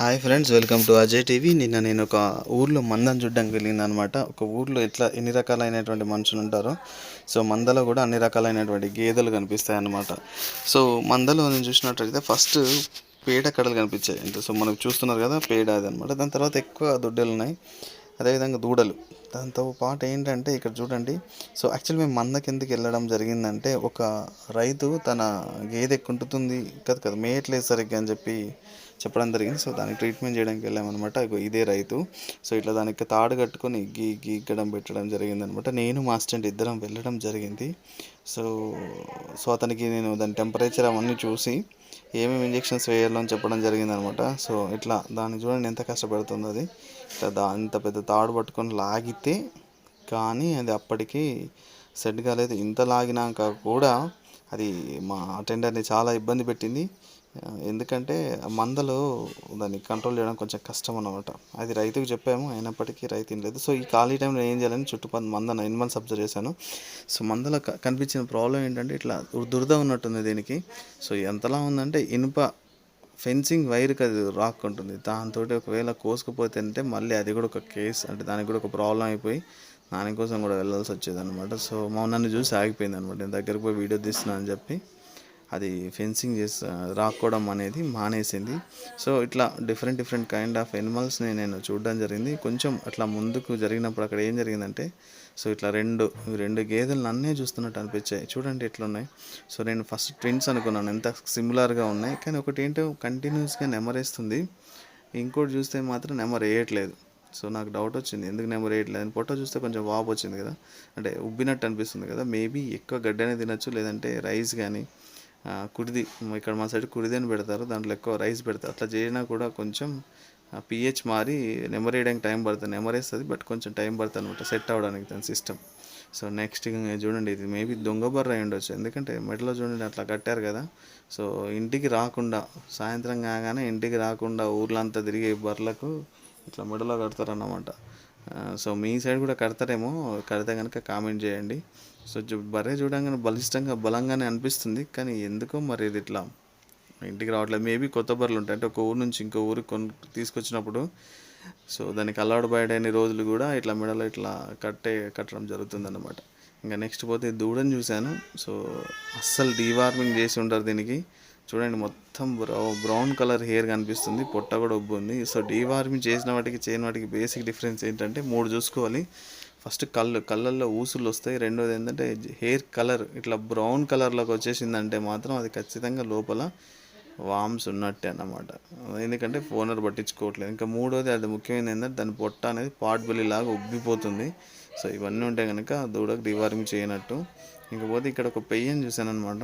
Hi friends welcome to Ajay TV. నిన్న నేను ఒక ఊర్లో మందని చూడడానికి వెళ్ళింది అనమాట ఒక ఊర్లో ఎట్లా ఎన్ని రకాలైనటువంటి మనుషులు ఉంటారో. సో మందలో కూడా అన్ని రకాలైనటువంటి గేదెలు కనిపిస్తాయి అన్నమాట సో మందలో నేను చూసినట్టయితే ఫస్ట్ పేడ కడలు కనిపించాయి. అంటే సో మనకు చూస్తున్నారు కదా పేడ అది అనమాట దాని తర్వాత ఎక్కువ దొడ్డలు ఉన్నాయి అదేవిధంగా దూడలు. దాంతో పాటు ఏంటంటే ఇక్కడ చూడండి. సో యాక్చువల్లీ మేము మంద కిందకి వెళ్ళడం జరిగిందంటే ఒక రైతు తన గేదె కుంటుతుంది కదా కదా మేయట్లేదు సరిగ్గా అని చెప్పి చెప్పడం జరిగింది. సో దానికి ట్రీట్మెంట్ చేయడానికి వెళ్ళామన్నమాట. ఇదే రైతు. సో ఇట్లా దానికి తాడు కట్టుకొని గీ గీగడం పెట్టడం జరిగింది అనమాట నేను మా అసిస్టెంట్ ఇద్దరం వెళ్ళడం జరిగింది. సో సో అతనికి నేను దాని టెంపరేచర్ అవన్నీ చూసి ఏమేమి ఇంజెక్షన్స్ వేయాలో అని చెప్పడం జరిగిందనమాట. సో ఇట్లా దాన్ని చూడండి ఎంత కష్టపడుతుంది అది. ఇట్లా దా అంత పెద్ద తాడు పట్టుకొని లాగితే కానీ అది అప్పటికి సెట్ కాలేదు. ఇంత లాగినాక కూడా అది మా అటెండర్ని చాలా ఇబ్బంది పెట్టింది. ఎందుకంటే మందలు మందలో దాన్ని కంట్రోల్ చేయడం కొంచెం కష్టం అనమాట అది రైతుకు చెప్పాము అయినప్పటికీ రైతు లేదు. సో ఈ ఖాళీ టైంలో ఏం చేయాలని చుట్టుపక్కల మంద నైన్ మంత్స్ అబ్జర్వ్ చేశాను. సో మందలో కనిపించిన ప్రాబ్లం ఏంటంటే ఇట్లా దుర్- దురద ఉన్నట్టుంది దీనికి. సో ఎంతలా ఉందంటే ఇనుప ఫెన్సింగ్ వైర్కి అది రాక్కుంటుంది దాంతో ఒకవేళ కోసుకుపోతే అంటే మళ్ళీ అది కూడా ఒక కేస్ అంటే దానికి కూడా ఒక ప్రాబ్లం అయిపోయి దానికోసం కూడా వెళ్ళాల్సి వచ్చేది అనమాట సో మా నన్ను చూసి ఆగిపోయింది అనమాట నేను దగ్గరకు పోయి వీడియో తీస్తున్నాను అని చెప్పి. అది ఫెన్సింగ్ చేసి రాక్కోవడం అనేది మానేసింది. సో ఇట్లా డిఫరెంట్ డిఫరెంట్ కైండ్ ఆఫ్ ఎనిమల్స్ని నేను చూడడం జరిగింది. కొంచెం అట్లా ముందుకు జరిగినప్పుడు అక్కడ ఏం జరిగిందంటే సో ఇట్లా రెండు రెండు గేదెలు నన్నే చూస్తున్నట్టు అనిపించాయి. చూడండి ఎట్లున్నాయి. సో నేను ఫస్ట్ ట్విన్స్ అనుకున్నాను. ఎంత సిమిలర్గా ఉన్నాయి. కానీ ఒకటి ఏంటో కంటిన్యూస్గా నెమరేస్తుంది. ఇంకోటి చూస్తే మాత్రం నెమర్ వేయట్లేదు. సో నాకు డౌట్ వచ్చింది. ఎందుకు నెంబర్ వేయట్లేదు? అని ఫోటో చూస్తే కొంచెం వాపు వచ్చింది కదా. అంటే ఉబ్బినట్టు అనిపిస్తుంది కదా. మేబీ ఎక్కువ గడ్డనే తినచ్చు. లేదంటే రైస్ కానీ కుడిది ఇక్కడ మా సైడ్ కుడిది అని పెడతారు దాంట్లో ఎక్కువ రైస్ పెడతారు. అట్లా చేసినా కూడా కొంచెం పిహెచ్ మారి నెంబర్ వేయడానికి టైం పడుతుంది. నెమరేస్తుంది వేస్తుంది బట్ కొంచెం టైం పడుతుంది అనమాట సెట్ అవ్వడానికి దాని సిస్టమ్ సో నెక్స్ట్ చూడండి ఇది మేబీ దొంగ బర్ర అయి ఉండొచ్చు. ఎందుకంటే మెడలో చూడండి అట్లా కట్టారు కదా. సో ఇంటికి రాకుండా సాయంత్రం కాగానే ఇంటికి రాకుండా ఊర్లో తిరిగే బర్రెలకు ఇట్లా మెడలో కడతారన్నమాట. అన్నమాట సో మీ సైడ్ కూడా కడతారేమో కడితే కనుక కామెంట్ చేయండి. సో బర్రె చూడంగానే బలిష్టంగా బలంగానే అనిపిస్తుంది. కానీ ఎందుకో మరి ఇది ఇట్లా ఇంటికి రావట్లేదు. మేబీ కొత్త బర్రెలు ఉంటాయి. అంటే ఒక ఊరు నుంచి ఇంకో ఊరికి కొను తీసుకొచ్చినప్పుడు సో దానికి అలవాటు బయటని రోజులు కూడా ఇట్లా మెడలో ఇట్లా కట్టే కట్టడం జరుగుతుంది ఇంకా నెక్స్ట్ పోతే దూడని చూశాను. సో అస్సలు డీవార్మింగ్ చేసి ఉంటారు దీనికి. చూడండి మొత్తం బ్రౌ బ్రౌన్ కలర్ హెయిర్ కనిపిస్తుంది పొట్ట కూడా ఉబ్బు ఉంది. సో డీవార్మింగ్ చేసిన వాటికి చేయని వాటికి బేసిక్ డిఫరెన్స్ ఏంటంటే మూడు చూసుకోవాలి. ఫస్ట్ కళ్ళు కళ్ళల్లో ఊసులు వస్తాయి. రెండోది ఏంటంటే హెయిర్ కలర్ ఇట్లా బ్రౌన్ కలర్లోకి వచ్చేసిందంటే మాత్రం అది ఖచ్చితంగా లోపల వామ్స్ ఉన్నట్టే అన్నమాట. ఎందుకంటే ఫోనర్ పట్టించుకోవట్లేదు. ఇంకా మూడోది అది ముఖ్యమైనది ఏంటంటే దాని పొట్ట అనేది పాట్ బెల్లి లాగా ఉబ్బిపోతుంది. సో ఇవన్నీ ఉంటే కనుక దూడకు డివార్మింగ్ చేయనట్టు. ఇంకపోతే ఇక్కడ ఒక పెయ్యని చూశాను అనమాట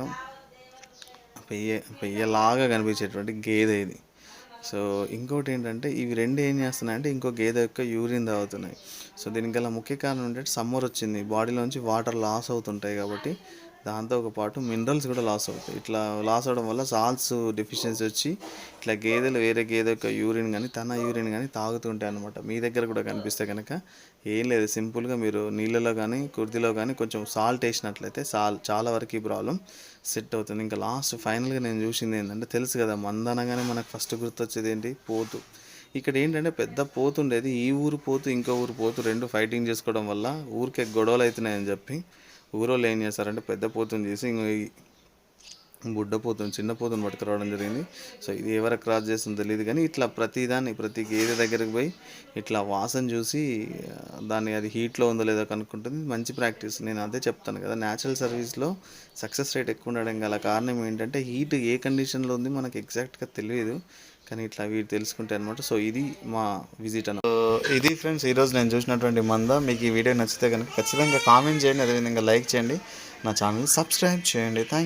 పెయ్య పెయ్యలాగా కనిపించేటువంటి గేదె ఇది. సో ఇంకోటి ఏంటంటే ఇవి రెండు ఏం చేస్తున్నాయంటే ఇంకో గేదె యొక్క యూరిన్ తాగుతున్నాయి. సో దీనికి గల ముఖ్య కారణం ఏంటంటే సమ్మర్ వచ్చింది. బాడీలోంచి వాటర్ లాస్ అవుతుంటాయి కాబట్టి దాంతో ఒక పాటు మినరల్స్ కూడా లాస్ అవుతాయి. ఇట్లా లాస్ అవడం వల్ల సాల్ట్స్ డెఫిషియన్సీ వచ్చి ఇట్లా గేదెలు వేరే గేదె యొక్క యూరిన్ కానీ తన యూరిన్ కానీ తాగుతుంటాయి అనమాట మీ దగ్గర కూడా కనిపిస్తే కనుక ఏం లేదు. సింపుల్గా మీరు నీళ్ళలో కానీ కుర్తిలో కానీ కొంచెం సాల్ట్ వేసినట్లయితే సాల్ చాలా వరకు ఈ ప్రాబ్లం సెట్ అవుతుంది. ఇంకా లాస్ట్ ఫైనల్గా నేను చూసింది ఏంటంటే తెలుసు కదా మందనగానే మనకు ఫస్ట్ గుర్తొచ్చేది ఏంటి? పోతు. ఇక్కడ ఏంటంటే పెద్ద పోతు ఉండేది. ఈ ఊరు పోతు ఇంకో ఊరు పోతు రెండు ఫైటింగ్ చేసుకోవడం వల్ల ఊరికే గొడవలు అవుతున్నాయని చెప్పి ఊరోళ్ళు ఏం చేస్తారంటే పెద్ద పోతుని చేసి బుడ్డ పోతుంది చిన్న పోతుని పట్టుకురావడం జరిగింది. సో ఇది ఎవరు క్రాస్ చేస్తుందో తెలియదు కానీ ఇట్లా ప్రతిదాన్ని ప్రతి గేదె దగ్గరికి పోయి ఇట్లా వాసన చూసి దాన్ని అది హీట్లో ఉందో లేదో కనుక్కుంటుంది. మంచి ప్రాక్టీస్. నేను అదే చెప్తాను కదా న్యాచురల్ సర్వీస్లో సక్సెస్ రేట్ ఎక్కువ ఉండడం గల కారణం ఏంటంటే హీట్ ఏ కండిషన్లో ఉంది మనకి ఎగ్జాక్ట్గా తెలియదు. కానీ ఇట్లా వీటి తెలుసుకుంటే అనమాట సో ఇది మా విజిట్ అన్న ఇది ఫ్రెండ్స్ ఈరోజు నేను చూసినటువంటి మంద. మీకు ఈ వీడియో నచ్చితే కనుక ఖచ్చితంగా కామెంట్ చేయండి అదేవిధంగా లైక్ చేయండి. నా ఛానల్ సబ్స్క్రైబ్ చేయండి. థ్యాంక్